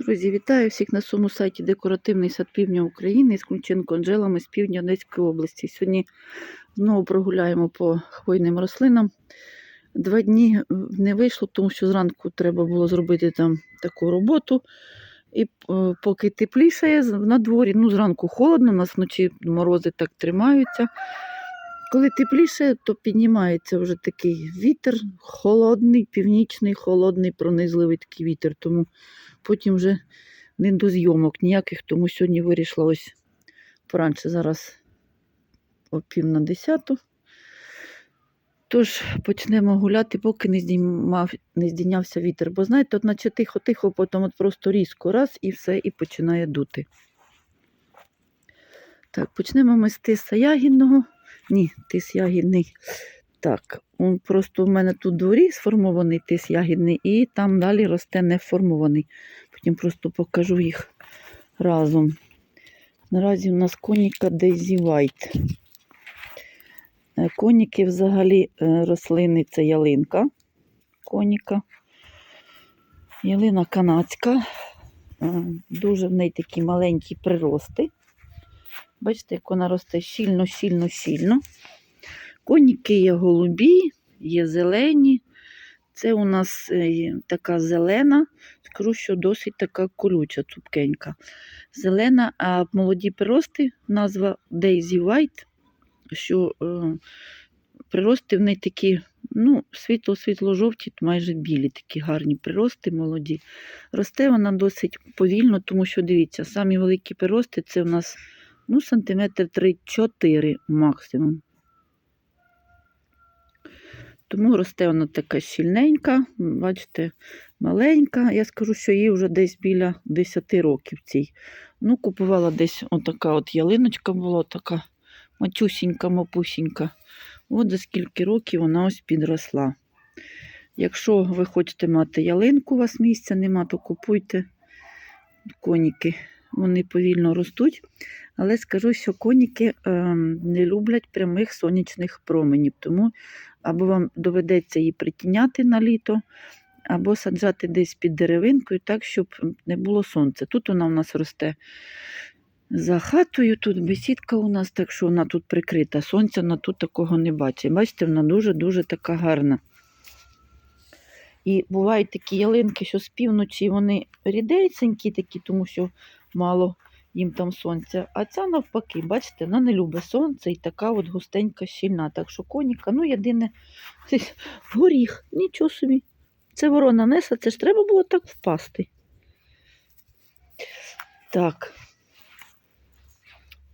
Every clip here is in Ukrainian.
Друзі, вітаю всіх на своєму сайті Декоративний сад півдня України з Ключенко Анжелами з півдня Одеської області. Сьогодні знову прогуляємо по хвойним рослинам. Два дні е, не вийшло, тому що зранку треба було зробити там таку роботу. І е, поки тепліше на дворі, ну зранку холодно, у нас вночі морози так тримаються. Коли тепліше, то піднімається вже такий вітер, холодний, північний, холодний, пронизливий такий вітер. Тому потім вже не до зйомок ніяких, тому сьогодні вирішила ось поранше зараз о пів на десяту. Тож почнемо гуляти, поки не, здіймав, не здійнявся вітер. Бо знаєте, от наче тихо-тихо, потім от просто різко раз і все, і починає дути. Так, почнемо ми з тиса ягідного. Ні, тис ягідний. Так, просто в мене тут дворі сформований тис ягідний, і там далі росте неформований. Потім просто покажу їх разом. Наразі у нас коніка White. Е, Коніки взагалі е, рослини це ялинка. Коніка. Ялина канадська. Е, Дуже в неї такі маленькі прирости. Бачите, як вона росте щільно, щільно, щільно. Коніки є голубі, є зелені. Це у нас е, така зелена, скажу, що досить така колюча, цупкенька. Зелена, а молоді прирости, назва Daisy White, що е, прирости в неї такі, ну, світло-світло-жовті, майже білі, такі гарні прирости молоді. Росте вона досить повільно, тому що дивіться, самі великі прирости це у нас ну, сантиметр 3-4 максимум. Тому росте вона така щільненька, бачите, маленька. Я скажу, що їй вже десь біля 10 років цій. Ну, купувала десь отака от ялиночка була, така матюсінька, мапусінька. От за скільки років вона ось підросла. Якщо ви хочете мати ялинку, у вас місця нема, то купуйте коніки. Вони повільно ростуть. Але скажу, що коніки е, не люблять прямих сонячних променів. Тому або вам доведеться її притіняти на літо, або саджати десь під деревинкою, так, щоб не було сонця. Тут вона у нас росте за хатою, тут бесідка у нас, так що вона тут прикрита. Сонця вона тут такого не бачить. Бачите, вона дуже-дуже така гарна. І бувають такі ялинки, що з півночі вони рідесенькі такі, тому що мало їм там сонця. А ця навпаки, бачите, вона не любить сонце і така от густенька щільна. Так що коніка, ну єдине, горіх, нічого собі. Це ворона неса, це ж треба було так впасти. Так.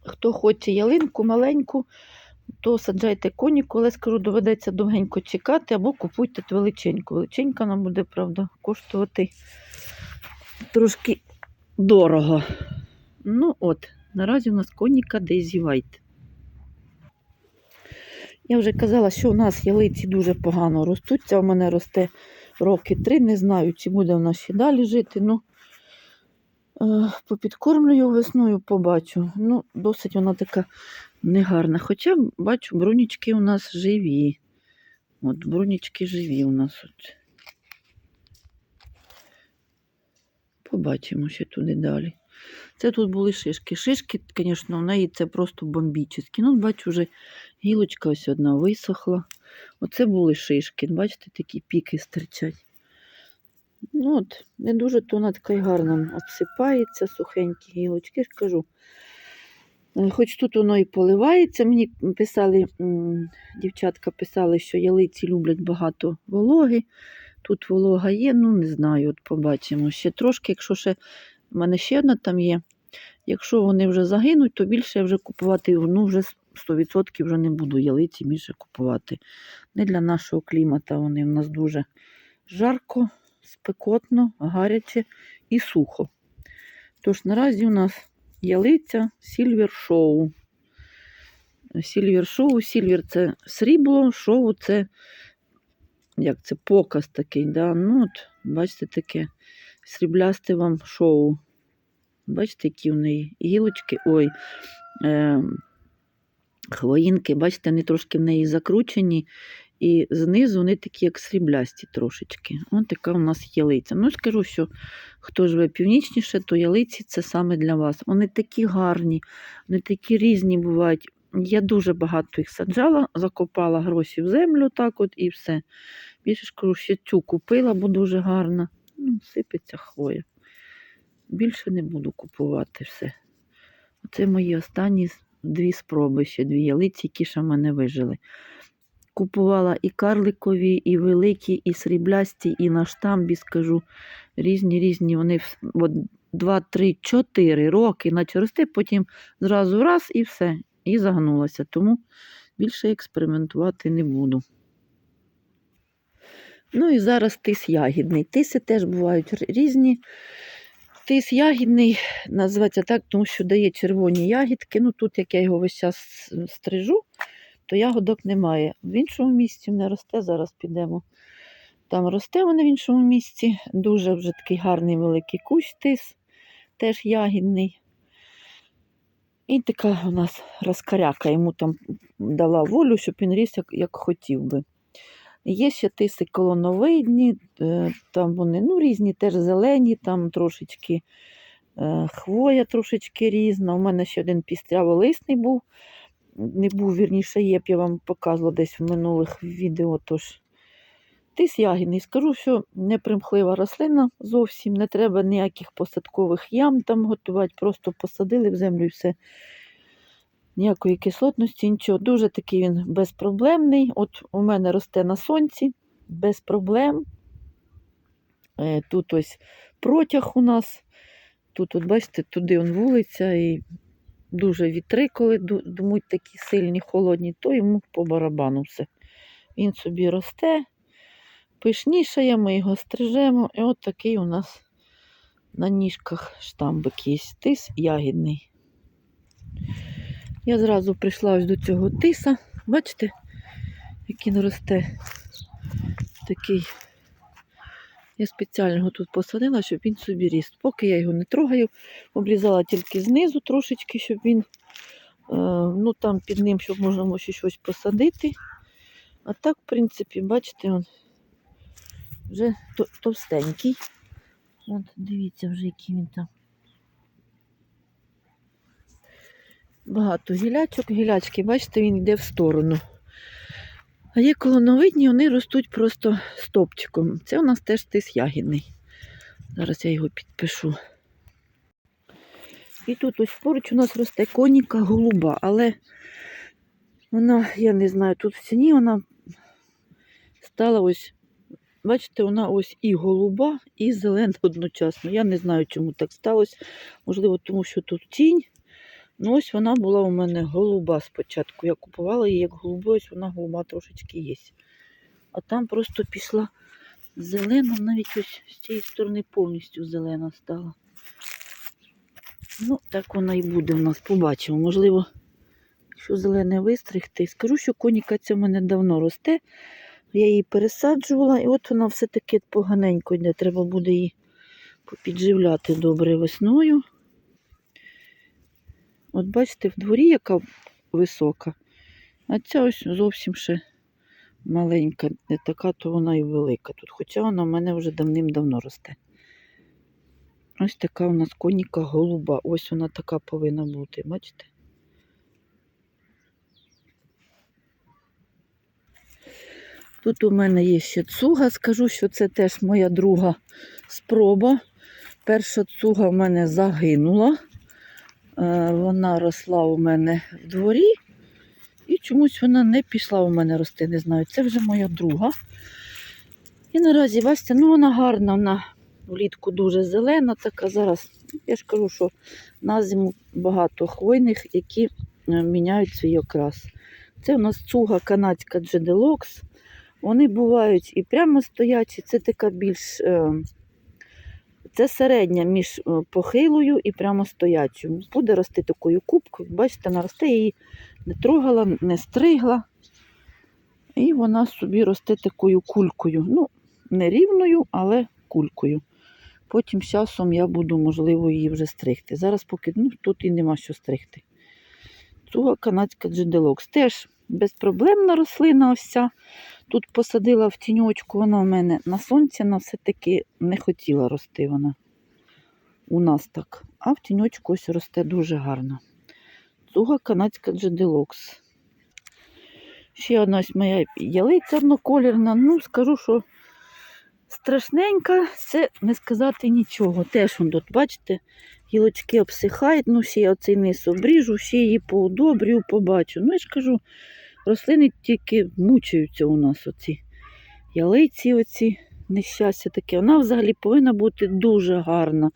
Хто хоче ялинку маленьку, то саджайте коніку, але скажу, доведеться довгенько чекати, або купуйте величеньку. Величенька нам буде, правда, коштувати трошки дорого. Ну от, наразі у нас коніка Daisy White. Я вже казала, що у нас ялиці дуже погано ростуть. Ця у мене росте роки три. Не знаю, чи буде вона ще далі жити. Ну, е, попідкормлюю весною, побачу. Ну, досить вона така негарна. Хоча, бачу, брунічки у нас живі. От, брунічки живі у нас. От. Побачимо ще туди далі. Це тут були шишки. Шишки, звісно, в неї це просто бомбічні. Ну, бачу, вже гілочка ось одна висохла. Оце були шишки. Бачите, такі піки стирчать. Ну от, Не дуже то вона така й гарна обсипається, сухенькі гілочки, ж кажу. Е, Хоч тут воно і поливається, мені писали, дівчатка писали, що ялиці люблять багато вологи. Тут волога є, ну не знаю, от побачимо. Ще трошки, якщо ще в мене ще одна там є. Якщо вони вже загинуть, то більше я вже купувати, ну вже 100% вже не буду ялиці більше купувати. Не для нашого клімата вони в нас дуже жарко, спекотно, гаряче і сухо. Тож наразі у нас ялиця Silver Show. Silver Show, Silver це срібло, шоу це як це показ такий. Да? Ну, от, Бачите, таке сріблясте вам шоу. Бачите, які в неї гілочки, ой, е, хвоїнки, бачите, вони трошки в неї закручені І знизу вони такі, як сріблясті трошечки. Ось така у нас ялиця. Ну, скажу, що хто живе північніше, то ялиці це саме для вас. Вони такі гарні, вони такі різні бувають. Я дуже багато їх саджала, закопала гроші в землю, так от і все. Більше ж кажу, ще цю купила, бо дуже гарна. Ну, сипеться хвоя. Більше не буду купувати все. Це мої останні дві спроби, ще дві ялиці, які ще в мене вижили. Купувала і карликові, і великі, і сріблясті, і на штамбі, скажу, різні, різні. Вони от, 2, 3, 4 роки наче рости, потім зразу раз і все, і загнулася. Тому більше експериментувати не буду. Ну і зараз тис ягідний. Тиси теж бувають різні. Тис ягідний називається так, тому що дає червоні ягідки. Ну тут, як я його весь час стрижу, то ягодок немає. В іншому місці не росте, зараз підемо. Там росте вони в іншому місці. Дуже вже такий гарний великий кущ тис, теж ягідний. І така у нас розкаряка йому там дала волю, щоб він ріс, як, як хотів би. Є ще тиси колоновидні, е, там вони ну, різні, теж зелені, там трошечки е, хвоя трошечки різна. У мене ще один пістряволисний був. Не був, вірніше, є, б я вам показувала десь в минулих відео. Тож тис ягідний. Скажу, що непримхлива рослина зовсім, не треба ніяких посадкових ям там готувати, просто посадили в землю і все. Ніякої кислотності, нічого. Дуже такий він безпроблемний. От у мене росте на сонці, без проблем. Е, Тут ось протяг у нас. Тут, от бачите, туди он вулиця і дуже вітри, коли ду- думають такі сильні, холодні, то йому по барабану все. Він собі росте, пишнішає, ми його стрижемо. І от такий у нас на ніжках штамбик є. Тис ягідний. Я зразу прийшла ось до цього тиса. Бачите, як він росте. Такий. Я спеціально його тут посадила, щоб він собі ріс. Поки я його не трогаю, обрізала тільки знизу трошечки, щоб він, е, ну там під ним, щоб можна було щось посадити. А так, в принципі, бачите, він вже товстенький. От, дивіться вже, який він там. Багато гілячок. Гілячки, бачите, він йде в сторону. А є колоновидні, вони ростуть просто стопчиком. Це у нас теж тис ягідний. Зараз я його підпишу. І тут ось поруч у нас росте коніка голуба, але вона, я не знаю, тут в ціні вона стала ось, бачите, вона ось і голуба, і зелена одночасно. Я не знаю, чому так сталося. Можливо, тому що тут тінь. Ну, ось вона була у мене голуба спочатку. Я купувала її як голубу, ось вона голуба трошечки є. А там просто пішла зелена, навіть ось з цієї сторони повністю зелена стала. Ну, так вона і буде в нас, побачимо. Можливо, якщо зелене вистригти. Скажу, що коніка ця в мене давно росте. Я її пересаджувала, і от вона все-таки поганенько йде. Треба буде її попідживляти добре весною. От бачите, в дворі яка висока, а ця ось зовсім ще маленька, не така, то вона і велика тут. Хоча вона в мене вже давним-давно росте. Ось така у нас коніка голуба. Ось вона така повинна бути, бачите? Тут у мене є ще цуга. Скажу, що це теж моя друга спроба. Перша цуга в мене загинула. Е, Вона росла у мене в дворі. І чомусь вона не пішла у мене рости, не знаю. Це вже моя друга. І наразі, бачите, ну вона гарна, вона влітку дуже зелена, така зараз. Я ж кажу, що на зиму багато хвойних, які е, міняють свій окрас. Це у нас цуга канадська Джеделокс. Вони бувають і прямо стоячі, це така більш. Це середня між е, похилою і прямо стоячою. Буде рости такою кубкою. Бачите, наросте її не трогала, не стригла. І вона собі росте такою кулькою. Ну, не рівною, але кулькою. Потім з часом я буду, можливо, її вже стригти. Зараз поки ну, тут і нема що стригти. Цуга канадська джеделокс. Теж безпроблемна рослина ось. Тут посадила в тіньочку, вона в мене на сонці, вона все-таки не хотіла рости вона. У нас так. А в тіньочку ось росте дуже гарно. Цуга канадська джеделокс. Ще одна ось моя ялиця одноколірна. Ну, скажу, що страшненька, це не сказати нічого. Теж вон тут, бачите, гілочки обсихають, ну ще я оцей низ обріжу, ще її поудобрю, побачу. Ну, я ж кажу, рослини тільки мучаються у нас оці ялиці, оці нещастя таке. Вона взагалі повинна бути дуже гарна.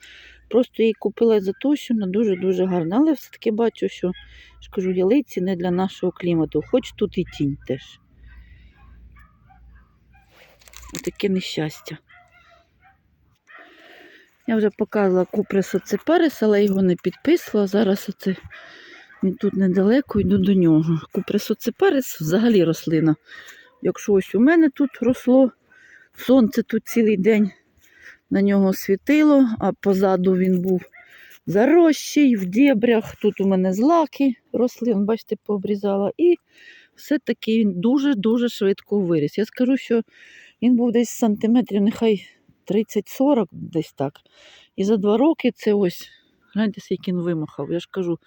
Просто її купила за те, що вона дуже-дуже гарна. Але все-таки бачу, що ж кажу, ялиці не для нашого клімату, хоч тут і тінь теж. Таке нещастя. Я вже показувала куприс оцепарис, але його не підписувала. Зараз оце він тут недалеко йду до нього. Куприс оцепарис взагалі рослина. Якщо ось у мене тут росло, сонце тут цілий день на нього світило, а позаду він був зарощий в дєбрях. Тут у мене злаки рослин, бачите, пообрізала. І все-таки він дуже-дуже швидко виріс. Я скажу, що він був десь сантиметрів, нехай 30-40, десь так. І за два роки це ось, гляньте, скільки він вимахав. Я ж кажу,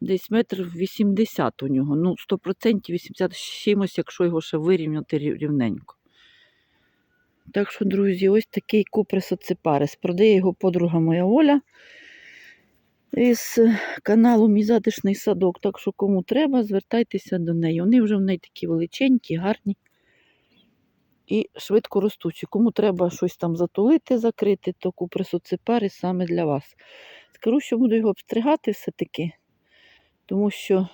десь метр 80 у нього. Ну, 100% 80 з чимось, якщо його ще вирівняти рівненько. Так що, друзі, ось такий куприс оцепарис. Продає його подруга моя Оля із е, каналу Мій затишний садок. Так що, кому треба, звертайтеся до неї. Вони вже в неї такі величенькі, гарні і швидко ростучі. Кому треба щось там затулити, закрити, то куприс оцепарис саме для вас. Скажу, що буду його обстригати все-таки, тому що,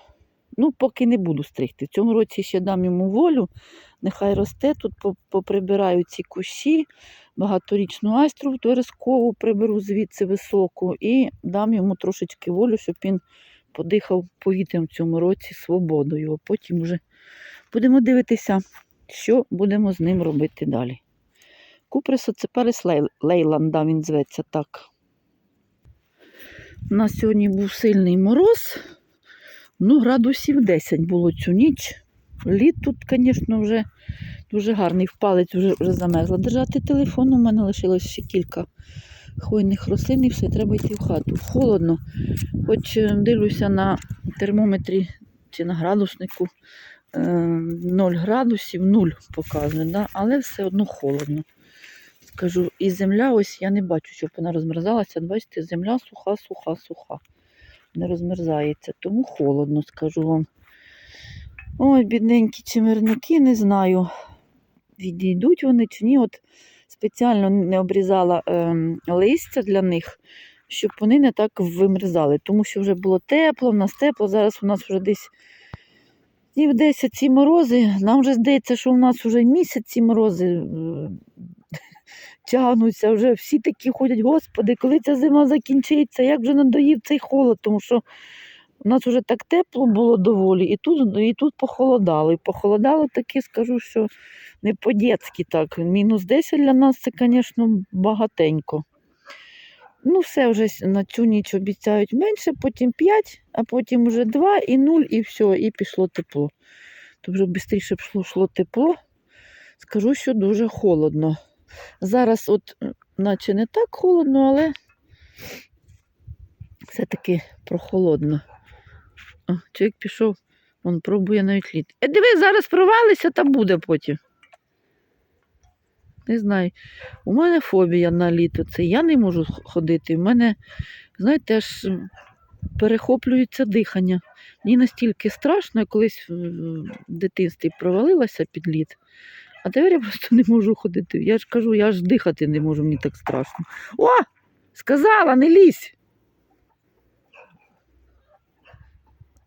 ну, поки не буду стригти. В цьому році ще дам йому волю, нехай росте, тут по- поприбираю ці кущі, багаторічну айстру верескову приберу звідси високу і дам йому трошечки волю, щоб він подихав повітрям в цьому році свободою. А потім вже будемо дивитися, що будемо з ним робити далі. Куприс оцепарис Лей- Лейланда, він зветься так. У нас сьогодні був сильний мороз. Ну, градусів 10 було цю ніч. Лід тут, звісно, вже дуже гарний. В палець вже, вже замерзла. Держати телефон. У мене лишилось ще кілька хвойних рослин і все, треба йти в хату. Холодно. Хоч е, дивлюся на термометрі чи на градуснику 0 градусів, 0 показує, да? але все одно холодно. Скажу, і земля, ось я не бачу, щоб вона розмерзалася. Бачите, земля суха, суха, суха. Не розмерзається, тому холодно, скажу вам. Ой, бідненькі чимирники, не знаю, відійдуть вони чи ні. От спеціально не обрізала ем, листя для них, щоб вони не так вимерзали. Тому що вже було тепло, в нас тепло, зараз у нас вже десь днів 10 ці морози. Нам вже здається, що у нас вже місяць ці морози е, тягнуться, вже всі такі ходять, господи, коли ця зима закінчиться, як вже надоїв цей холод, тому що у нас вже так тепло було доволі, і тут, і тут похолодало. І похолодало таке, скажу, що не по-дєцьки так. Мінус 10 для нас це, звісно, багатенько. Ну, все вже на цю ніч обіцяють менше, потім 5, а потім вже 2 і 0, і все, і пішло тепло. То вже швидше пішло тепло. Скажу, що дуже холодно. Зараз, от, наче не так холодно, але все-таки прохолодно. О, чоловік пішов, він пробує навіть лід. Е, диви, зараз провалися та буде потім. Не знаю. У мене фобія на літо. Це я не можу ходити. У мене, знаєте, аж перехоплюється дихання. Мені настільки страшно, я колись в дитинстві провалилася під лід. А тепер я просто не можу ходити. Я ж кажу, я аж дихати не можу, мені так страшно. О! Сказала, не лізь.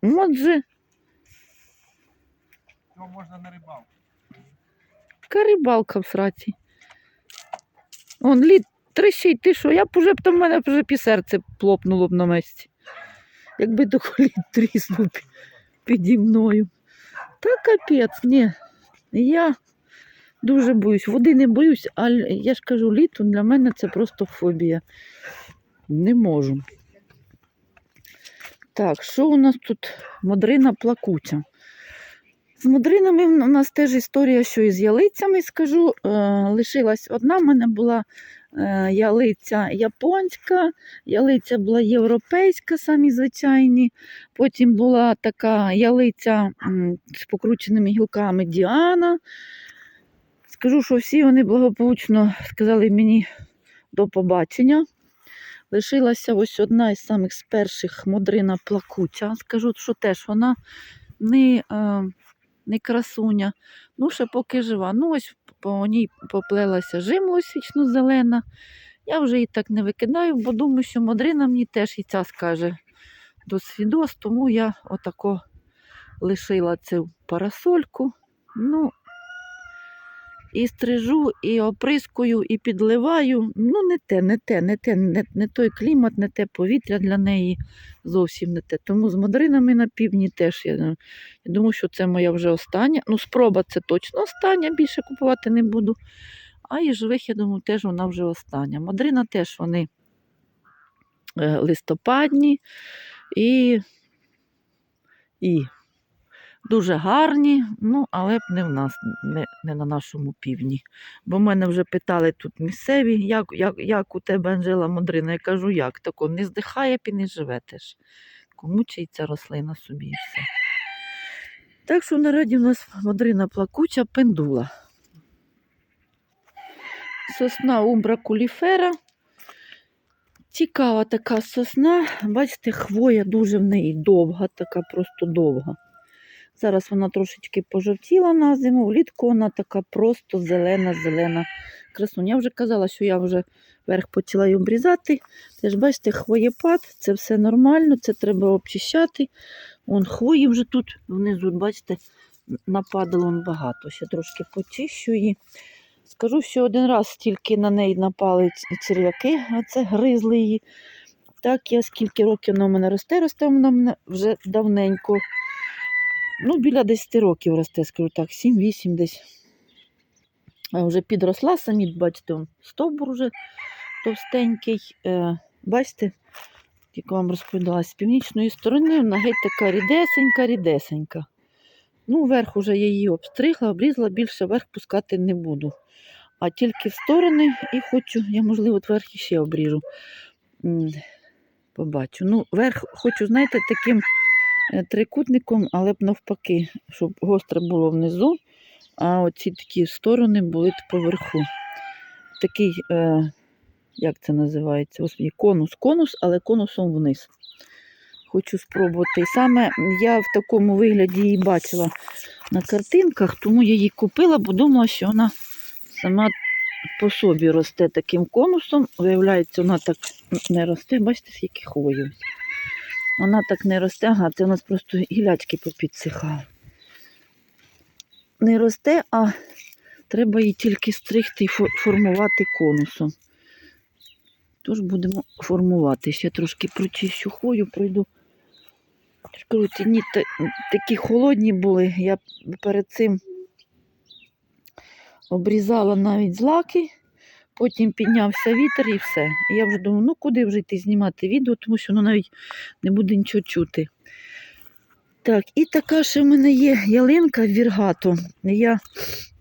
Ну, От Його можна на рибалку. яка рибалка в сраці. Он лід трещить, ти що? Я б уже б там в мене вже пі серце плопнуло б на місці. Якби до лід тріснув піді мною. Та капець, ні. Я дуже боюсь. Води не боюсь, а я ж кажу, літо для мене це просто фобія. Не можу. Так, що у нас тут? Модрина плакуча. З мудринами в нас теж історія, що і з ялицями скажу. Е, лишилась одна. в мене була е, ялиця японська, ялиця була європейська, самі звичайні. Потім була така ялиця з покрученими гілками Діана. Скажу, що всі вони благополучно сказали мені до побачення. Лишилася ось одна із самих з перших модрина плакуча. Скажу, що теж вона не, е, не красуня. Ну, ще поки жива. Ну, ось по ній поплелася жимлось вічно зелена. Я вже її так не викидаю, бо думаю, що модрина мені теж і ця скаже до свідос, тому я отако лишила цю парасольку. Ну, і стрижу, і оприскую, і підливаю. Ну, не те, не те, не те, не, не той клімат, не те повітря для неї зовсім не те. Тому з мадринами на півдні теж я, я думаю, що це моя вже остання. Ну, спроба це точно остання, більше купувати не буду. А і живих, я думаю, теж вона вже остання. Мадрина теж вони е, листопадні і, і дуже гарні, ну, але б не в нас, не, не на нашому півдні. Бо мене вже питали тут місцеві, як, як, як у тебе Анжела Модрина. Я кажу, як тако, не здихає і не живе теж. Кому ця рослина собі і все. Так що нараді у нас модрина плакуча пендула. Сосна умбра куліфера. Цікава така сосна. Бачите, хвоя дуже в неї довга, така просто довга. Зараз вона трошечки пожовтіла на зиму, влітку вона така просто зелена-зелена красуня. Я вже казала, що я вже верх почала її обрізати. Теж бачите, хвоєпад, це все нормально, це треба обчищати. Вон хвої вже тут внизу, бачите, нападало багато. Ще трошки почищу її. Скажу, що один раз тільки на неї напали черв'яки, а це гризли її. Так, я скільки років вона в мене росте, росте вона мене вже давненько. Ну, біля 10 років росте, скажу так, 7-8 десь. А вже підросла, самі бачите, он стовбур вже товстенький. Е, бачите, як вам розповідала, з північної сторони вона геть така рідесенька, рідесенька. Ну, вверх уже я її обстригла, обрізала, більше вверх пускати не буду. А тільки в сторони і хочу, я, можливо, от вверх іще обріжу. Побачу. Ну, верх хочу, знаєте, таким трикутником, але б навпаки, щоб гостре було внизу, а оці такі сторони були поверху. Такий, е, як це називається? Господи, конус, конус, але конусом вниз. Хочу спробувати. Саме я в такому вигляді її бачила на картинках, тому я її купила, бо думала, що вона сама по собі росте таким конусом. Виявляється, вона так не росте. Бачите, скільки хвою. Вона так не росте, ага, це у нас просто гілячки попідсихали. Не росте, а треба її тільки стригти і формувати конусом. Тож будемо формувати. Ще трошки прочищу хвою, пройду. Дні та- такі холодні були. Я перед цим обрізала навіть злаки, потім піднявся вітер і все. І я вже думаю, ну куди вже йти знімати відео, тому що воно навіть не буде нічого чути. Так, і така ще в мене є ялинка віргато. Я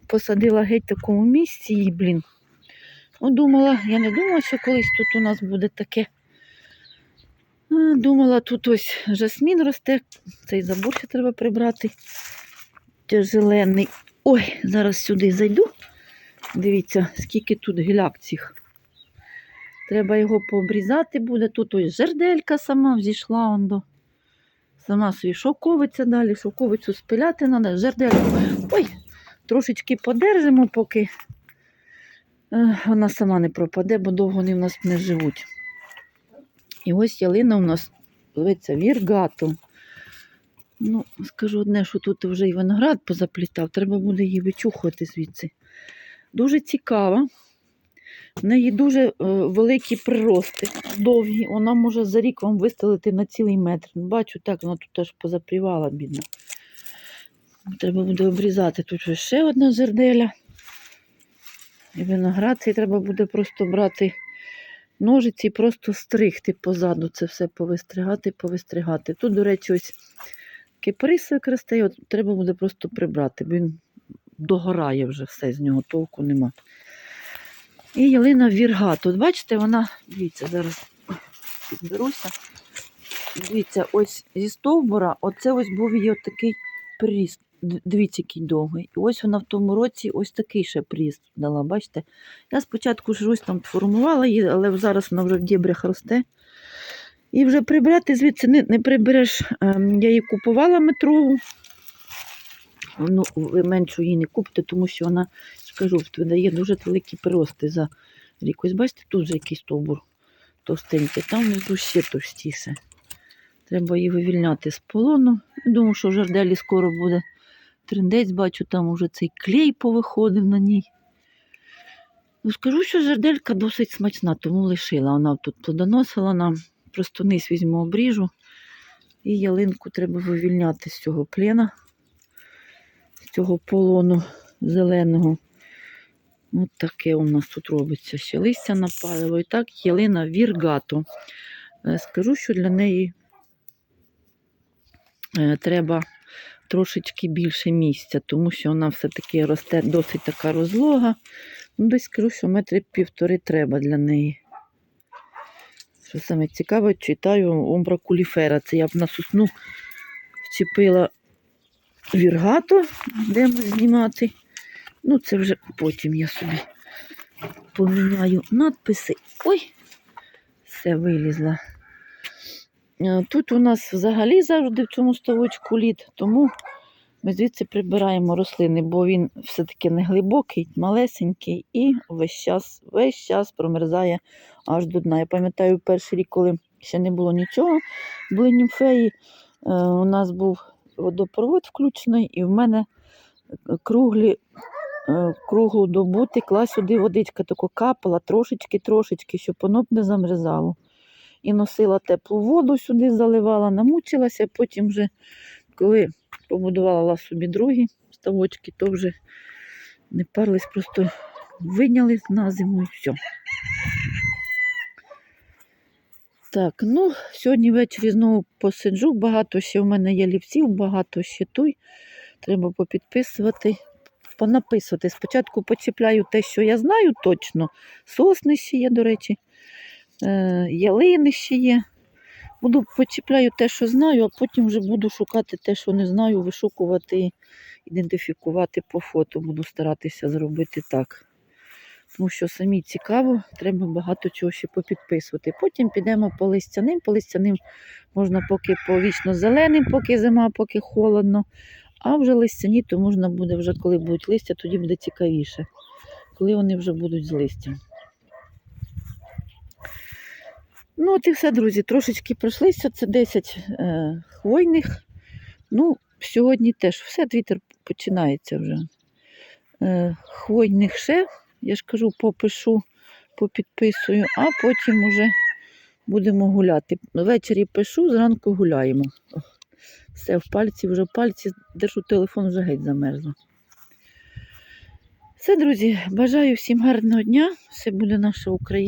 посадила геть в такому місці і, блін. Ну, думала, я не думала, що колись тут у нас буде таке. Думала, тут ось жасмін росте, цей забор ще треба прибрати. Зелений. Ой, зараз сюди зайду. Дивіться, скільки тут гіляк цих. Треба його пообрізати буде. Тут ось жерделька сама взійшла он до. Сама собі шовковиця далі, шовковицю спиляти треба, жердельку. Ой, трошечки подержимо, поки е, вона сама не пропаде, бо довго вони в нас не живуть. І ось ялина у нас зветься віргато. Ну, скажу одне, що тут вже і виноград позаплітав, треба буде її вичухувати звідси. Дуже цікава. В неї дуже е, великі прирости, довгі. Вона може за рік вам вистелити на цілий метр. Бачу, так, вона тут теж позапрівала, бідна. Треба буде обрізати. Тут ще одна жерделя. І виноград цей треба буде просто брати ножиці і просто стригти позаду. Це все повистригати, повистригати. Тут, до речі, ось і от треба буде просто прибрати, він догорає вже все, з нього толку нема. І ялина вірга. Тут, бачите, вона, дивіться, зараз підберуся. Дивіться, ось зі стовбура, оце ось був її такий приріст. Д- Дивіться, який довгий. І ось вона в тому році ось такий ще приріст дала. Бачите? Я спочатку щось там формувала її, але зараз вона вже в дібрях росте. І вже прибрати звідси не, не прибереш. Ем, Я її купувала метрову. Ну, ви меншу її не купите, тому що вона, скажу, видає дуже великі прирости за рік. Ось бачите, тут вже якийсь стовбур товстенький, там внизу ще товстіше. Треба її вивільняти з полону. Думаю, що в жарделі скоро буде трендець, бачу, там уже цей клей повиходив на ній. Ну, скажу, що жарделька досить смачна, тому лишила. Вона тут плодоносила нам. Просто низ візьму обріжу. І ялинку треба вивільняти з цього плена, цього полону зеленого. От таке у нас тут робиться. Ще листя напалило. І так, ялина віргато. Е, Скажу, що для неї е, треба трошечки більше місця, тому що вона все-таки росте досить така розлога. Ну, десь скажу, що метри півтори треба для неї. Що саме цікаве, читаю омбра куліфера. Це я б на сосну вчепила віргато, де знімати. Ну, це вже потім я собі поміняю надписи. Ой, все вилізла. Е, Тут у нас взагалі завжди в цьому ставочку лід, тому ми звідси прибираємо рослини, бо він все-таки не глибокий, малесенький і весь час, весь час промерзає аж до дна. Я пам'ятаю перший рік, коли ще не було нічого, були німфеї. е, У нас був водопровод включений, і в мене е, круглі, е, круглу добу текла сюди водичка, тако капала трошечки-трошечки, щоб воно б не замерзало. І носила теплу воду сюди, заливала, намучилася, потім вже, коли побудувала собі другі ставочки, то вже не парлись, просто виняли на зиму і все. Так, ну, сьогодні ввечері знову посиджу. Багато ще в мене є лівців, багато ще той. Треба попідписувати, понаписувати. Спочатку почіпляю те, що я знаю точно. Сосни ще є, до речі, е, ялини ще є. Буду почіпляю те, що знаю, а потім вже буду шукати те, що не знаю, вишукувати, ідентифікувати по фото. Буду старатися зробити так. Тому що самі цікаво, треба багато чого ще попідписувати. Потім підемо по листяним. По листяним можна поки по вічно зеленим, поки зима, поки холодно. А вже листяні, то можна буде вже, коли будуть листя, тоді буде цікавіше, коли вони вже будуть з листям. Ну, от і все, друзі. Трошечки пройшлися. Це 10 е, хвойних. Ну, сьогодні теж все, вітер починається вже. Е, хвойних ще, я ж кажу, попишу, попідписую, а потім уже будемо гуляти. Ввечері пишу, зранку гуляємо. Все, в пальці вже в пальці, держу телефон, вже геть замерзла. Все, друзі, бажаю всім гарного дня. Все буде наша Україна.